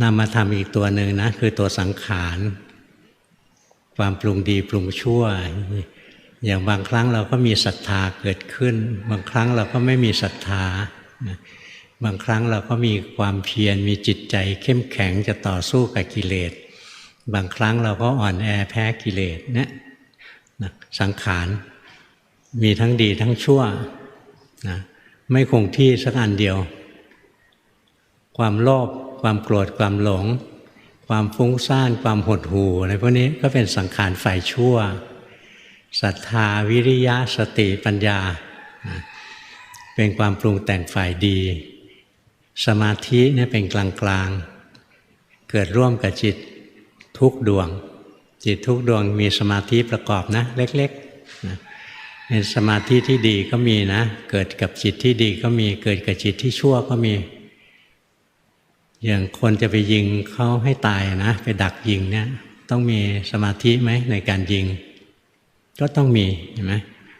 นามธรรมอีกตัวหนึ่งนะคือตัวสังขาร ความปรุงดีปรุงชั่ว อย่างบางครั้งเราก็มีศรัทธาเกิดขึ้น บางครั้งเราก็ไม่มีศรัทธา บางครั้งเราก็มีความเพียรมีจิตใจเข้มแข็งจะต่อสู้กับกิเลส บางครั้งเราก็อ่อนแอแพ้กิเลสเนี่ยนะสังขารมีทั้งดีทั้งชั่วนะไม่คงที่สักอันเดียว ความโลภ ความโกรธความหลง ความฟุ้งซ่าน ความหดหู่อะไรพวกนี้ก็เป็นสังขารฝ่ายชั่วศรัทธาวิริยะสติปัญญา เป็นความปรุงแต่งฝ่ายดี สมาธิเนี่ยเป็นกลางกลางเกิดร่วมกับจิตทุกดวง จิตทุกดวงมีสมาธิประกอบนะ เล็กๆนะเป็นสมาธิที่ดีก็มีนะ เกิดกับจิตที่ดีก็มี เกิดกับจิตที่ชั่วก็มี อย่างคนจะไปยิงเขาให้ตายนะ ไปดักยิงเนี่ย ต้องมีสมาธิไหมในการยิง ก็ต้องมีเห็นไหม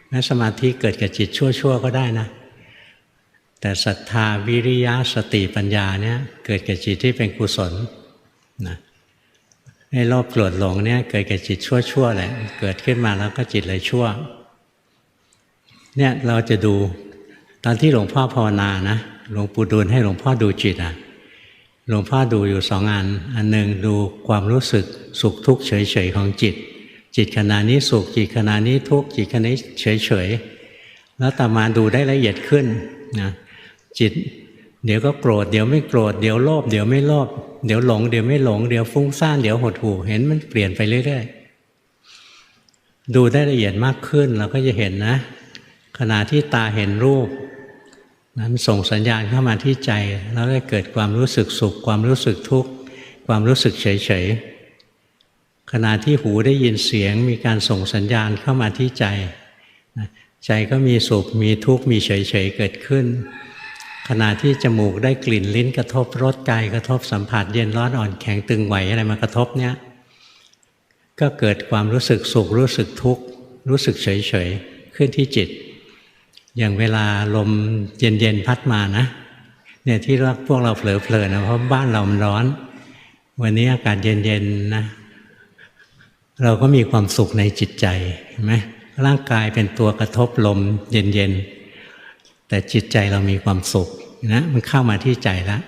แม้สมาธิเกิดกับจิตชั่วๆก็ได้นะ แต่ศรัทธาวิริยะสติปัญญาเนี่ยเกิดกับจิตที่เป็นกุศลนะไอ้โลภโกรธหลงเนี่ยเกิดกับจิตชั่วๆแหละเกิดขึ้นมาแล้วก็จิตเลยชั่ว เนี่ยเราจะดูตอนที่หลวงพ่อภาวนานะหลวงปู่ดูลให้หลวงพ่อดูจิตอะ หลวงพ่อดูอยู่สองอัน อันหนึ่งดูความรู้สึกสุขทุกข์เฉยๆของจิต จิตขณะนี้สุขจิตขณะนี้ทุกข์จิตขณะนี้เฉยๆแล้วต่อมาดูได้ละเอียดขึ้นนะจิตเดี๋ยวก็โกรธเดี๋ยวไม่โกรธเดี๋ยวโลภเดี๋ยวไม่โลภเดี๋ยวหลงเดี๋ยวไม่หลงเดี๋ยวฟุ้งซ่านเดี๋ยวหดหู่เห็นมันเปลี่ยนไปเรื่อยๆดูได้ละเอียดมากขึ้นเราก็จะเห็นนะ ขณะที่ตาเห็นรูป นั้นส่งสัญญาณเข้ามาที่ใจ แล้วก็เกิดความรู้สึกสุข ความรู้สึกทุกข์ ความรู้สึกเฉยๆขณะที่หูได้ยินเสียง มีการส่งสัญญาณเข้ามาที่ใจใจก็มีสุขมีทุกข์มีเฉยๆเกิดขึ้น ขณะที่จมูกได้กลิ่นลิ้นกระทบรสกายกระทบสัมผัสเย็นร้อนอ่อนแข็งตึงไหวอะไรมากระทบเนี้ยก็เกิดความรู้สึกสุขรู้สึกทุกข์รู้สึกเฉยๆขึ้นที่จิต อย่างเวลาลมเย็นๆพัดมานะเนี่ยที่พวกเราเผลอๆนะเพราะบ้านเรามันร้อน วันนี้อากาศเย็นๆนะเราก็มีความสุขในจิตใจเห็นไหมร่างกายเป็นตัวกระทบลมเย็นๆแต่จิตใจเรามีความสุขนะมันเข้ามาที่ใจแล้ว